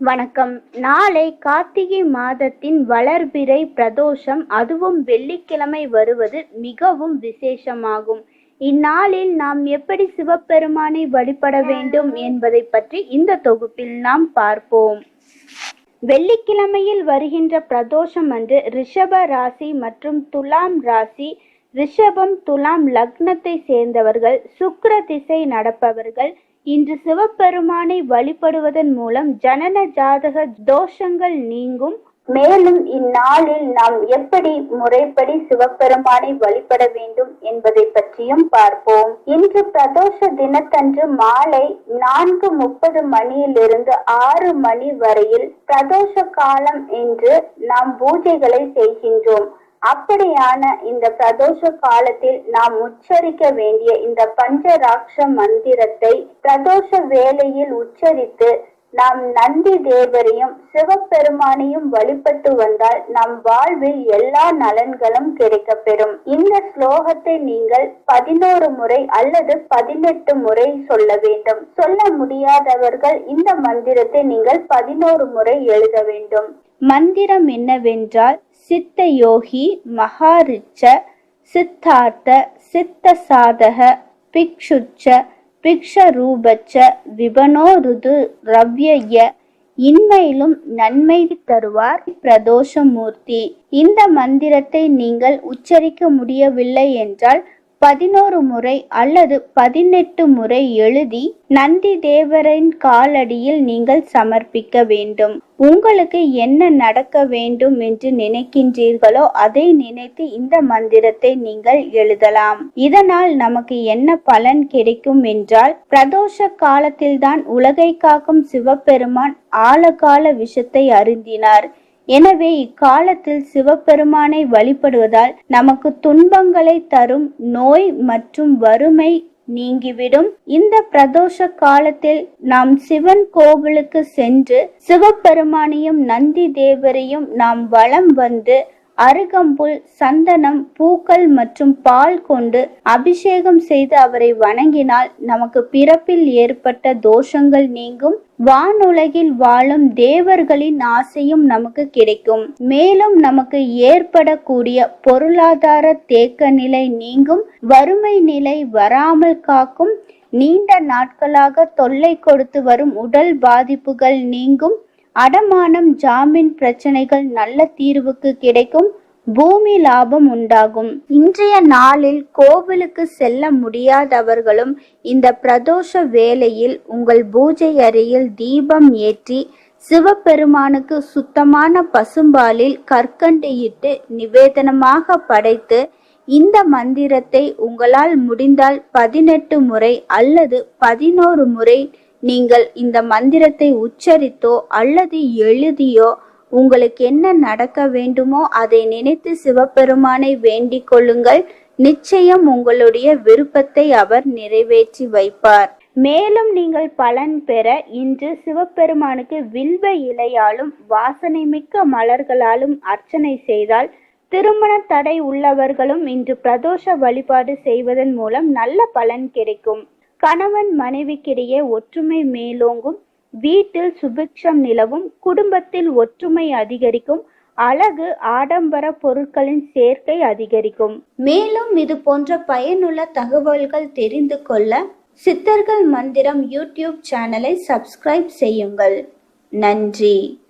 வணக்கம். நாளை கார்த்திகை மாதத்தின் வளர்பிறை பிரதோஷம் அதுவும் வெள்ளிக்கிழமை வருவது மிகவும் விசேஷமாகும். இந்நாளில் நாம் எப்படி சிவபெருமானை வழிபட வேண்டும் என்பதை பற்றி இந்த தொகுப்பில் நாம் பார்ப்போம். வெள்ளிக்கிழமையில் வருகின்ற பிரதோஷம் அன்று ரிஷப ராசி மற்றும் துலாம் ராசி ரிஷபம் துலாம் லக்னத்தை சேர்ந்தவர்கள் சுக்ர திசை நடப்பவர்கள் இன்று சிவபெருமானை வழிபடுவதன் மூலம் ஜனன ஜாதக தோஷங்கள் நீங்கும். மேலும் இந்நாளில் நாம் எப்படி முறைப்படி சிவபெருமானை வழிபட வேண்டும் என்பதை பற்றியும் பார்ப்போம். இன்று பிரதோஷ தினத்தன்று மாலை நான்கு முப்பது மணியிலிருந்து ஆறு மணி வரையில் பிரதோஷ காலம் என்று நாம் பூஜைகளை செய்கின்றோம். அப்படியான இந்த பிரதோஷ காலத்தில் நாம் உச்சரிக்க வேண்டிய இந்த பஞ்சராட்ச மந்திரத்தை பிரதோஷ வேளையில் உச்சரித்து நாம் நந்தி தேவரையும் சிவபெருமானையும் வழிபட்டு வந்தால் நம் வாழ்வில் எல்லா நலன்களும் கிடைக்கப்பெறும். இந்த ஸ்லோகத்தை நீங்கள் பதினோரு முறை அல்லது பதினெட்டு முறை சொல்ல வேண்டும். சொல்ல முடியாதவர்கள் இந்த மந்திரத்தை நீங்கள் பதினோரு முறை எழுத வேண்டும். மந்திரம் என்னவென்றால் சித்த யோகி மகாரிச்ச சித்தார்த்த சித்த சாதக பிக்ஷுச்ச பிக்ஷரூபச்ச விபனோ ருது ரவ்யய இன்மையிலும் நன்மை தருவார் பிரதோஷமூர்த்தி. இந்த மந்திரத்தை நீங்கள் உச்சரிக்க முடியவில்லை என்றால் பதினோரு முறை அல்லது பதினெட்டு முறை எழுதி நந்தி தேவரின் காலடியில் நீங்கள் சமர்ப்பிக்க வேண்டும். உங்களுக்கு என்ன நடக்க வேண்டும் என்று நினைக்கின்றீர்களோ அதை நினைத்து இந்த மந்திரத்தை நீங்கள் எழுதலாம். இதனால் நமக்கு என்ன பலன் கிடைக்கும் என்றால் பிரதோஷ காலத்தில்தான் உலகை காக்கும் சிவபெருமான் ஆழகால விஷத்தை அருந்தினார். எனவே இக்காலத்தில் சிவபெருமானை வழிபடுவதால் நமக்கு துன்பங்களை தரும் நோய் மற்றும் வறுமை நீங்கிவிடும். இந்த பிரதோஷ காலத்தில் நாம் சிவன் கோவிலுக்கு சென்று சிவபெருமானையும் நந்தி தேவரையும் நாம் வலம் வந்து அருகம்புல் சந்தனம் பூக்கள் மற்றும் பால் கொண்டு அபிஷேகம் செய்து அவரை வணங்கினால் நமக்கு பிறப்பில் ஏற்பட்ட தோஷங்கள் நீங்கும். வானுலகில் வாழும் தேவர்களின் ஆசையும் நமக்கு கிடைக்கும். மேலும் நமக்கு ஏற்படக்கூடிய பொருளாதார தேக்க நிலை நீங்கும். வறுமை நிலை வராமல் காக்கும். நீண்ட நாட்களாக தொல்லை கொடுத்து வரும் உடல் பாதிப்புகள் நீங்கும். அடமானம் ஜாமீன் பிரச்சனைகள் நல்ல தீர்வுக்கு கிடைக்கும் பூமி லாபம் உண்டாகும். இன்றைய நாளில் கோவிலுக்கு செல்ல முடியாதவர்களும் இந்த பிரதோஷ வேளையில் உங்கள் பூஜை அறையில் தீபம் ஏற்றி சிவபெருமானுக்கு சுத்தமான பசும்பாலில் கற்கண்டையிட்டு நிவேதனமாக படைத்து இந்த மந்திரத்தை உங்களால் முடிந்தால் பதினெட்டு முறை அல்லது பதினோரு முறை நீங்கள் இந்த மந்திரத்தை உச்சரித்தோ அல்லது எழுதியோ உங்களுக்கு என்ன நடக்க வேண்டுமோ அதை நினைத்து சிவபெருமானை வேண்டிக் கொள்ளுங்கள். நிச்சயம் உங்களுடைய விருப்பத்தை அவர் நிறைவேற்றி வைப்பார். மேலும் நீங்கள் பலன் பெற இன்று சிவபெருமானுக்கு வில்வ இலையாலும் வாசனை மிக்க மலர்களாலும் அர்ச்சனை செய்தால் திருமண தடை உள்ளவர்களும் இன்று பிரதோஷ வழிபாடு செய்வதன் மூலம் நல்ல பலன் கிடைக்கும். கணவன் மனைவிக்கிடையே ஒற்றுமை மேலோங்கும் வீட்டில் சுபிக்ஷம் நிலவும் குடும்பத்தில் ஒற்றுமை அதிகரிக்கும் அழகு ஆடம்பர பொருட்களின் சேர்க்கை அதிகரிக்கும். மேலும் இது போன்ற பயனுள்ள தகவல்கள் தெரிந்து கொள்ள சித்தர்கள் மந்திரம் யூடியூப் சேனலை சப்ஸ்கிரைப் செய்யுங்கள். நன்றி.